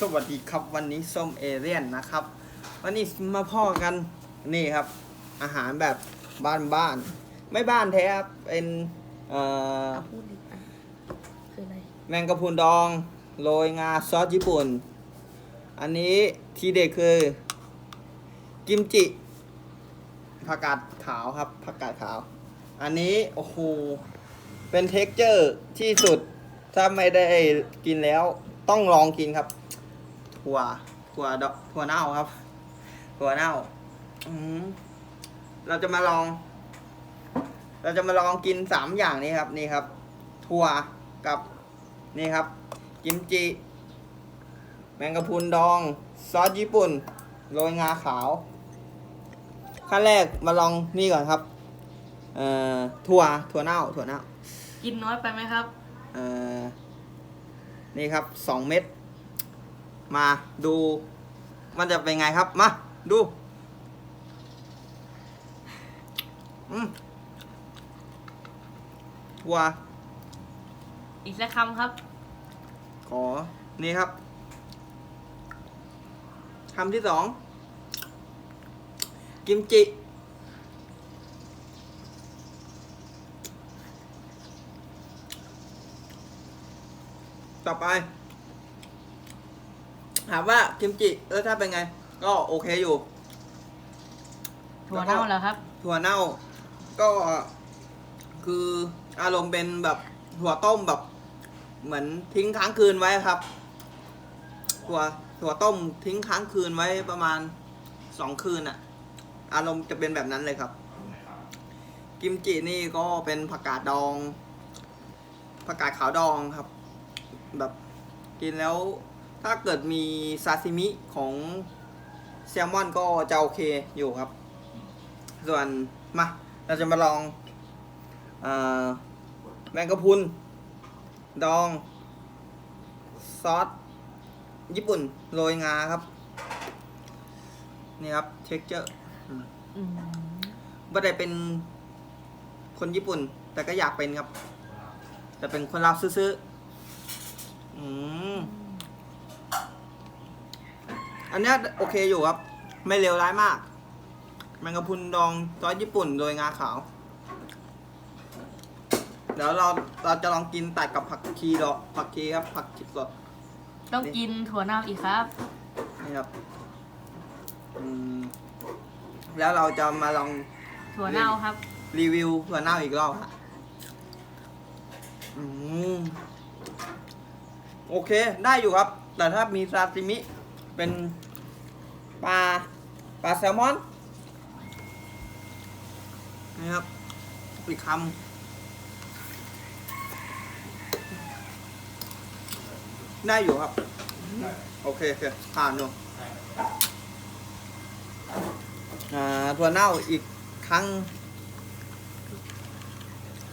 สวัสดีครับวันนี้ส้มเอเรียนนะครับ วันนี้มาพ่อกันนี่ครับ อาหารแบบบ้านบ้านๆไม่บ้านแท้ครับเป็นเอ่อเอาพูดดิอะคืออะไรแมงกะพรุนดองโรยงาซอสญี่ปุ่น อันนี้ทีเด็ดคือ กิมจิผักกาดขาวครับผักกาดขาว อันนี้โอ้โหเป็นเท็กเจอร์ที่สุด ถ้าไม่ได้กินแล้วต้องลองกินครับ ถั่วถั่วดอกถั่วเน่าครับถั่วเน่าอืมเราจะมาลอง เราจะมาลองกินสามอย่างนี้ครับนี่ครับถั่วกับนี่ครับ กิมจิ แมงกะพรุนดอง ซอสญี่ปุ่นโรยงาขาว ขั้นแรกมาลองนี่ก่อนครับ เอ่อถั่วถั่วเน่าถั่วเน่ากินน้อยไปไหมครับ เอ่อนี่ครับสองเม็ด มาดู มันจะเป็นไงครับ มา ดูอืมถั่วอีกสักคำครับ ขอ นี่ครับคำที่สอง กิมจิ ต่อไป ถามว่ากิมจิรสชาติเป็นไง ก็โอเคอยู่ ถั่วเน่าแล้วครับ ถั่วเน่า ก็คืออารมณ์เป็นแบบถั่วต้มแบบ เหมือนทิ้งค้างคืนไว้ครับ ถั่วถั่วต้มทิ้งค้างคืนไว้ประมาณสองคืนอะอารมณ์จะเป็นแบบนั้นเลยครับ กิมจินี่ก็เป็นผักกาดดองผักกาดขาวดองครับ แบบกินแล้ว ถ้าเกิดมีซาซิมิของแซลมอนก็จะโอเคอยู่ครับ ส่วนมาเราจะมาลองอแมงกะพุน ดอง ซอส ญี่ปุ่น โรยงาครับ นี่ครับเท็กเจอร์ไม่ได้เป็นคนญี่ปุ่น แต่ก็อยากเป็นครับ แต่เป็นคนลาวซื้อๆ อืม อันเนี้ยโอเคอยู่ครับ ไม่เลวร้ายมาก แมงกะพรุนดองซอสญี่ปุ่นโรยงาขาว เดี๋ยวเราเราจะลองกินตัดกับผักชีดอกผักชีครับ ผักชีสดต้องกินถั่วเน่าอีกครับ นี่ครับอืมแล้วเราจะมาลองถั่วเน่าครับ รีวิวถั่วเน่าอีกรอบฮะอืมโอเคได้อยู่ครับ แต่ถ้ามีซาซิมิเป็น ปลาปลาแซลมอนนี่ครับอีกคำได้อยู่ครับ โอเคโอเคผ่านอยู่อ่าถั่วเน่าอีกครั้ง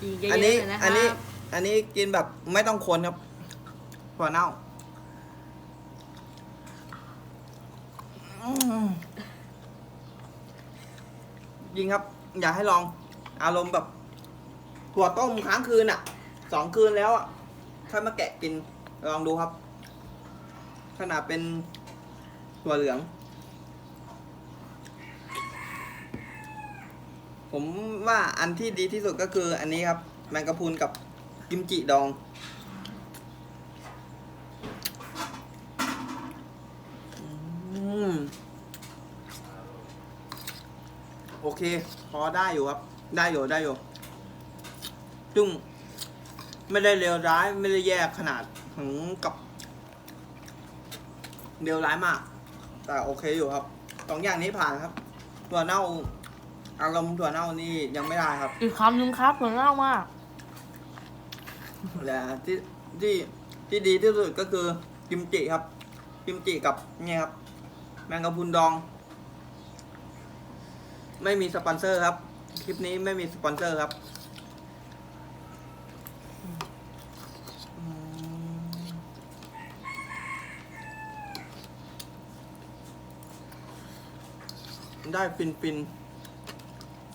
อีกเยอะอันๆเลนี้ยนะคอัรันนี้บอันนี้กินแบบไม่ต้องคนครับถั่วเน่า ยิงครับ อยากให้ลองอารมณ์แบบถั่วต้มค้างคืนอะสองคืนแล้วอะค่อยมาแกะกินลองดูครับ ขนาดเป็นถั่วเหลือง ผมว่าอันที่ดีที่สุดก็คืออันนี้ครับ แมงกะพรุนกับกิมจิดอง อืม โอเค พอได้อยู่ครับ ได้อยู่ได้อยู่จุ้งไม่ได้เลวร้ายไม่ได้แย่ขนาดถึงกับเลวร้ายมาก แต่โอเคอยู่ครับสองอย่างนี้ผ่านครับถั่วเน่าอารมณ์ถั่วเน่านี่ยังไม่ได้ครับ อีกคำหนึ่งครับถั่วเน่ามากและที่ที่ที่ดีที่สุดก็คือกิมจิครับกิมจิกับเนี่ยครับ แมงกะพรุนดอง ไม่มีสปอนเซอร์ครับ คลิปนี้ไม่มีสปอนเซอร์ครับ ได้ฟินฟิน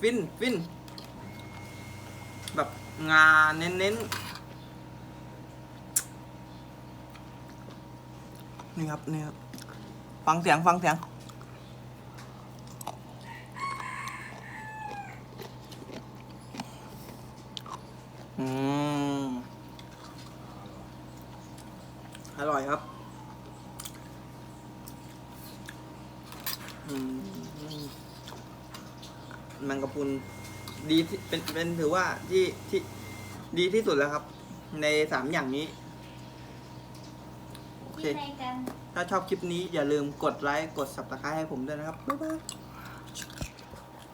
ฟินฟินแบบงาเน้นเน้นนี่ครับนี่ครับ ฟังเสียงฟังเสียง อร่อยครับอืมแมงกะพรุนดีที่เป็นเป็นถือว่าที่ที่ดีที่สุดแล้วครับ ในสามอย่างนี้ โอเคที่ไหนกันถ้าชอบคลิปนี้อย่าลืมกดไลค์ กด subscribe ให้ผมด้วยนะครับ บ๊ายบาย